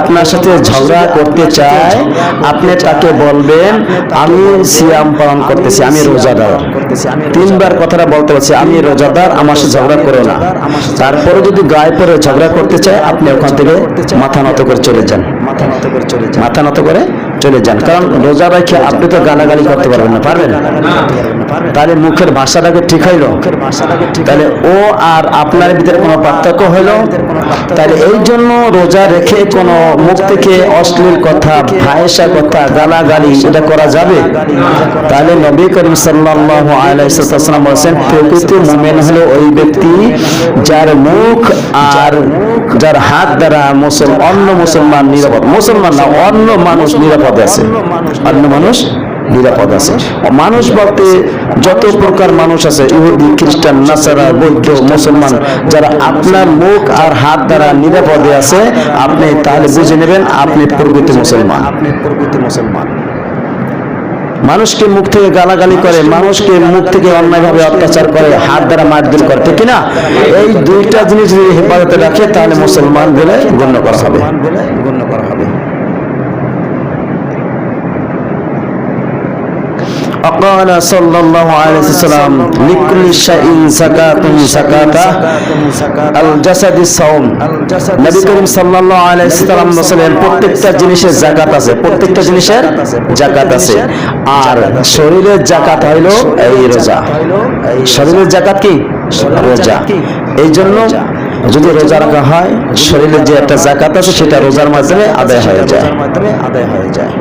আপনার সাথে ঝগড়া করতে চায়, আপনি তাকে বলবেন, আমি সিয়াম পালন করতেছি, আমি রোজাদার। তিনবার কথাটা বলতে হচ্ছে আমি রোজাদার, আমার সাথে ঝগড়া করে না। তারপরে যদি গায়ে পরে ঝগড়া করতে চায়, আপনি ওখান থেকে মাথা নত করে চলে যান। মাথা নত করে চলে যান। মাথা নত করে চলে যান। কারণ রোজা রেখে আপনি তো গালাগালি করতে পারবেন না, পারবেন? তাহলে মুখের ভাষাটাকে ঠিক হইল। তাহলে ও আর আপনার ভিতরে কোনো পার্থক্য হইল? তাহলে এই জন্য রোজা রেখে কোনো মুখ থেকে অশ্লীল কথা ভায়েসা কথা, গালাগালি এটা করা যাবে? তাহলে নবী করিম সাল্লাল্লাহু আলাইহি ওয়াসাল্লাম বলেছেন, প্রকৃত মুমিন হলো ওই ব্যক্তি যার মুখ আর যার হাত দ্বারা মুসল, অন্য মুসলমান নিরাপদ। মুসলমান না, অন্য মানুষ নিরাপদ। আছে। অন্য মানুষ নিরাপদ আছে। মানুষ বলতে যত প্রকার মানুষ আছে ইহুদি খ্রিস্টান নাসারা বৌদ্ধ মুসলমান যারা আপনার মুখ আর হাত দ্বারা নিরাপদে আছে আপনি তাহলে বুঝে নেবেন আপনি প্রকৃত মুসলমান। আপনি প্রকৃত মুসলমান। মানুষকে মুখ থেকে গালাগালি করে মানুষকে মুখ থেকে অন্যায়ভাবে অত্যাচার করে হাত দ্বারা মারধর করে ঠিক না এই দুইটা জিনিস যদি হেফাজতে রাখে তাহলে মুসলমান বলে গণ্য করা হবে। মুসলমান বলে গণ্য করা হবে। وقال صلى الله عليه وسلم لكل شيء زكاة زكاة الجسد الصوم নবী করিম সাল্লাল্লাহু আলাইহি সাল্লাম বলেন প্রত্যেকটা জিনিসের জাকাত আছে প্রত্যেকটা জিনিসের জাকাত আছে আর শরীরের জাকাত হইলো এই রোজা শরীরের জাকাত কি রোজা এই জন্য যদি রোজা রাখা হয় শরীরের যে একটা জাকাত আছে সেটা রোজার মাধ্যমে আদায় হয়ে যায় রোজার মাধ্যমে আদায় হয়ে যায়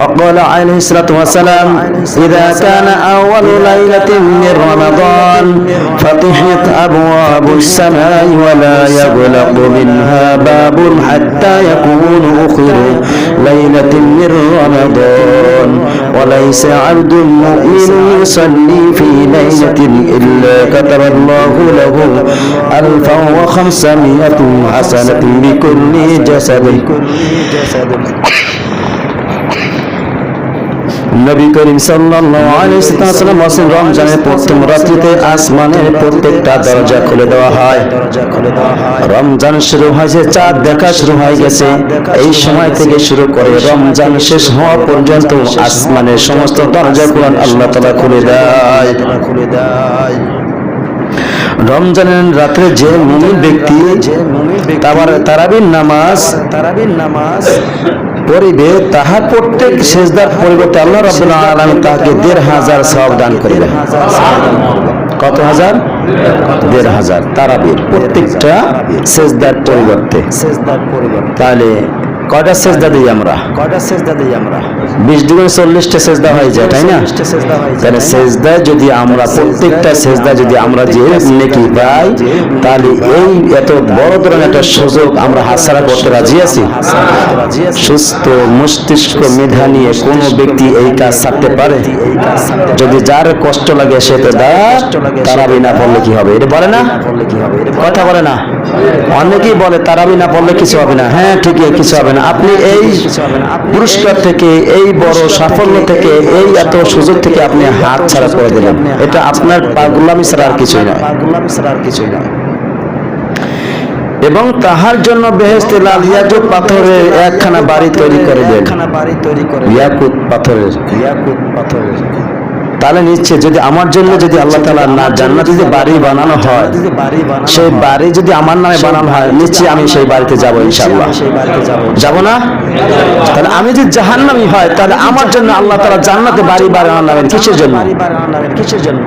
وقال عليه الصلاة والسلام إذا كان أول ليلة من رمضان فتحت أبواب السماء ولا يغلق منها باب حتى يكون آخر ليلة من رمضان. وليس عبد مؤمن يصلي في ليلة إلا كتب الله له ألفا وخمسمائة حسنة بكل جسد. নবী করিম বলেন রমজানের প্রথম রাত্রিতে আসমানের প্রত্যেকটা দরজা খুলে দেওয়া হয়। রমজান শুরু হয়েছে চাঁদ দেখা শুরু হয়ে গেছে। এই সময় থেকে শুরু করে রমজান শেষ হওয়া পর্যন্ত আসমানের সমস্ত দরজা কোরআন আল্লাহ তাআলা খুলে দেয়। খুলে দেয় রমজানের রাত্রে যে মুমিন ব্যক্তি তারাবির নামাজ তারাবির নামাজ পড়িবে তাহার প্রত্যেক সেজদার পরিবর্তে আল্লাহ রাব্বুল আলম তাহাকে দেড় হাজার সব দান করিবেন। কত হাজার? দেড় হাজার। তারাবির প্রত্যেকটা সেজদার পরিবর্তে। সেজদার পরিবর্তে। তাহলে কয়টা সেজদা দিই আমরা? কয়টা সেজদা দিই আমরা? বিশ দুগুণে চল্লিশটা সেজদা হয়ে যায় তাই না? তাহলে সেজদা যদি আমরা প্রত্যেকটা সেজদা যদি আমরা যে নেকি পাই তাহলে এই এত বড় ধরনের একটা সুযোগ আমরা হাতছাড়া করতে রাজি আছি। সুস্থ মস্তিষ্ক মেধা নিয়ে কোনো ব্যক্তি এই কাজ ছাড়তে পারে? যদি যার কষ্ট লাগে সে তো দা তারাবি না পড়লে কি হবে? এটা বলে না? কথা বলে না। অনেকেই বলে তারাবি না পড়লে কিছু হবে না। হ্যাঁ ঠিকই কিছু হবে না। আপনি এই পুরস্কার থেকে এই বড় সাফল্য থেকে এই এত সুযোগ থেকে আপনি হাত ছাড়া করে দিলেন। এটা আপনার পাগলামি ছাড়া আর কিছুই নয় পাগলামি ছাড়া আর কিছুই নয় এবং তাহার জন্য বেহেস্তে লাল ইয়াকুত পাথরে একখানা বাড়ি তৈরি করে দেন একখানা বাড়ি তৈরি করে ইয়াকুত পাথরের। ইয়াকুত পাথরের। তাহলে নিচ্ছে যদি আমার জন্য যদি আল্লাহ তালা না জান্নাত যদি বাড়ি বানানো হয় সেই বাড়ি যদি আমার নামে বানানো হয় নিশ্চয়ই আমি সেই বাড়িতে যাব ইনশাআল্লাহ। যাব বাড়িতে যাব। যাব না? তাহলে আমি যদি জাহান্নামি হয় তাহলে আমার জন্য আল্লাহ তালা জান্নাতে বাড়ি বানানো নামেন কিসের জন্য? কিসের জন্য?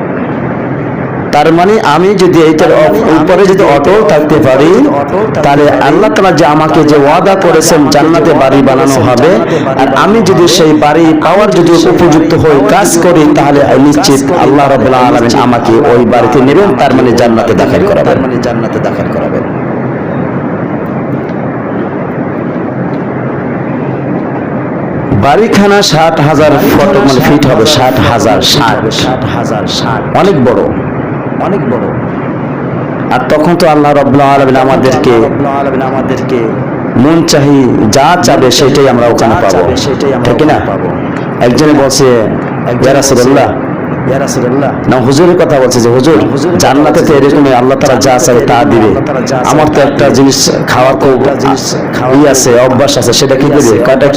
তার মানে আমি যদি এইটার উপরে যদি অটল থাকতে পারি তাহলে আল্লাহ তালা যে আমাকে যে ওয়াদা করেছেন জান্নাতে বাড়ি বানানো হবে আর আমি যদি সেই বাড়ি পাওয়ার যদি উপযুক্ত হয়ে কাজ করি তাহলে নিশ্চিত আল্লাহ রবাহ আলমিন আমাকে ওই বাড়িতে নেবেন তার মানে জান্নাতে দাখিল তার করাবেন মানে জান্নাতে দাখিল করাবেন। বাড়িখানা ষাট হাজার ফট মানে ফিট হবে ষাট হাজার ষাট। ষাট হাজার ষাট। অনেক বড়। অনেক বড়। আর তখন তো আল্লাহ রবাহ আলমিন আমাদেরকে আমাদেরকে মন চাহি যা চাবে সেটাই আমরা ওখানে পাবো। ঠিক না? পাবো। একজনে বলছে ইয়া রাসূলুল্লাহ। না হুজুরের কথা বলছে যে হুজুর জান্নাতে তো এরকমই আল্লাহ তারা যা চাই তা দিবে। আমার তো একটা জিনিস খাওয়ার তো ই আছে অভ্যাস আছে সেটা কি দিবে? কয়টা